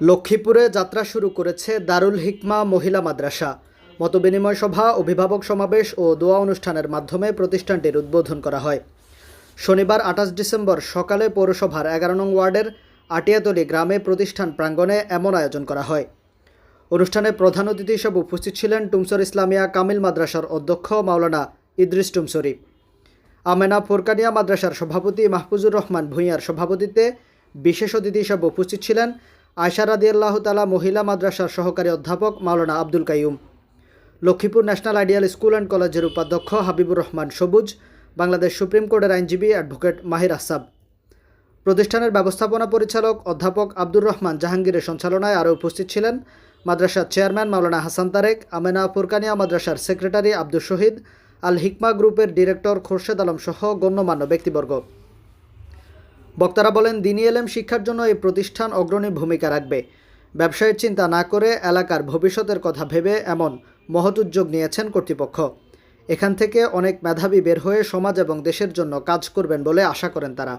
লক্ষ্মীপুরে যাত্রা শুরু করেছে দারুল হিকমা মহিলা মাদ্রাসা। মতবিনিময় সভা, অভিভাবক সমাবেশ ও দোয়া অনুষ্ঠানের মাধ্যমে প্রতিষ্ঠানটির উদ্বোধন করা হয়। শনিবার আঠাশ ডিসেম্বর সকালে পৌরসভার এগারো নং ওয়ার্ডের আটিয়াতলি গ্রামে প্রতিষ্ঠান প্রাঙ্গণে এমন আয়োজন করা হয়। অনুষ্ঠানে প্রধান অতিথি হিসেবে উপস্থিত ছিলেন টুমসর ইসলামিয়া কামিল মাদ্রাসার অধ্যক্ষ মাওলানা ইদ্রিস টুমসরি। আমেনা ফোরকানিয়া মাদ্রাসার সভাপতি মাহফুজুর রহমান ভূঁইয়ার সভাপতিত্বে বিশেষ অতিথি হিসেবে উপস্থিত ছিলেন আয়সা রাদিয়াল্লাহ তালা মহিলা মাদ্রাসার সহকারী অধ্যাপক মাওলানা Abdul Kaiyum. Lakshmipur national ideal school and কলেজের উপাধ্যক্ষ হাবিবুর রহমান সবুজ, বাংলাদেশ সুপ্রিম কোর্টের আইনজীবী অ্যাডভোকেট মাহির আসাব। প্রতিষ্ঠানের ব্যবস্থাপনা পরিচালক অধ্যাপক আব্দুর রহমান জাহাঙ্গীরের সঞ্চালনায় আরও উপস্থিত ছিলেন মাদ্রাসার চেয়ারম্যান মাওলানা হাসান তারেক, আমেনা ফুরকানিয়া মাদ্রাসার সেক্রেটারি আব্দুল শহীদ আল হিকমা গ্রুপের ডিরেক্টর খোরশেদ আলম সহ গণ্যমান্য ব্যক্তিবর্গ। বক্তারা বলেন দিনই এলেম শিক্ষার জন্য এই প্রতিষ্ঠান অগ্রণী ভূমিকা রাখবে। ব্যবসায়ের চিন্তা না করে এলাকার ভবিষ্যতের কথা ভেবে এমন মহৎ উদ্যোগ নিয়েছেন কর্তৃপক্ষ। এখান থেকে অনেক মেধাবী বের হয়ে সমাজ এবং দেশের জন্য কাজ করবেন বলে আশা করেন তারা।